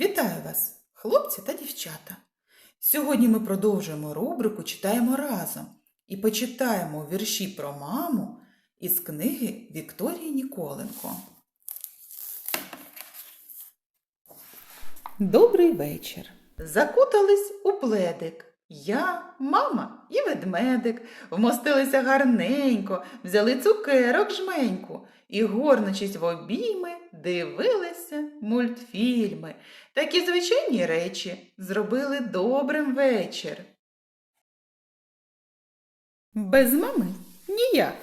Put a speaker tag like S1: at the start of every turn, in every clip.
S1: Вітаю вас, хлопці та дівчата! Сьогодні ми продовжуємо рубрику Читаємо разом і почитаємо вірші про маму із книги Вікторії Ніколенко. Добрий вечір. Закутались у пледик. Я, мама і ведмедик вмостилися гарненько, взяли цукерок жменьку і, горнучись в обійми, дивилися мультфільми. Такі звичайні речі зробили добрим вечір. Без мами ніяк.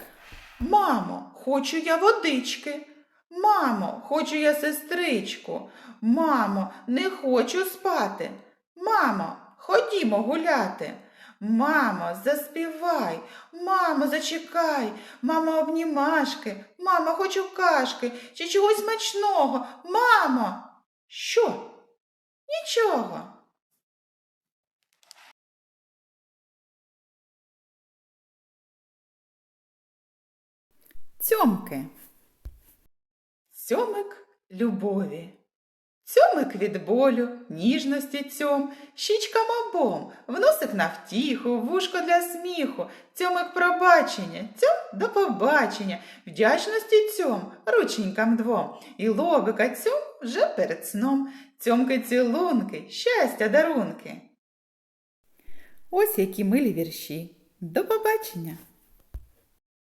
S1: Мамо, хочу я водички. Мамо, хочу я сестричку. Мамо, не хочу спати. Мамо, ходімо гуляти. Мамо, заспівай, мамо, зачекай, мамо, обнімашки, мамо, хочу кашки чи чогось смачного. Мамо. Що? Нічого. Цьомки. Цьомик любові. Цьомик від болю, ніжності цьом, щічкам обом, вносик на втіху, вушко для сміху, цьомик пробачення, цьом до побачення, вдячності цьом, рученькам двом, і лобика цьом вже перед сном, цьомки цілунки, щастя дарунки. Ось які милі вірші. До побачення!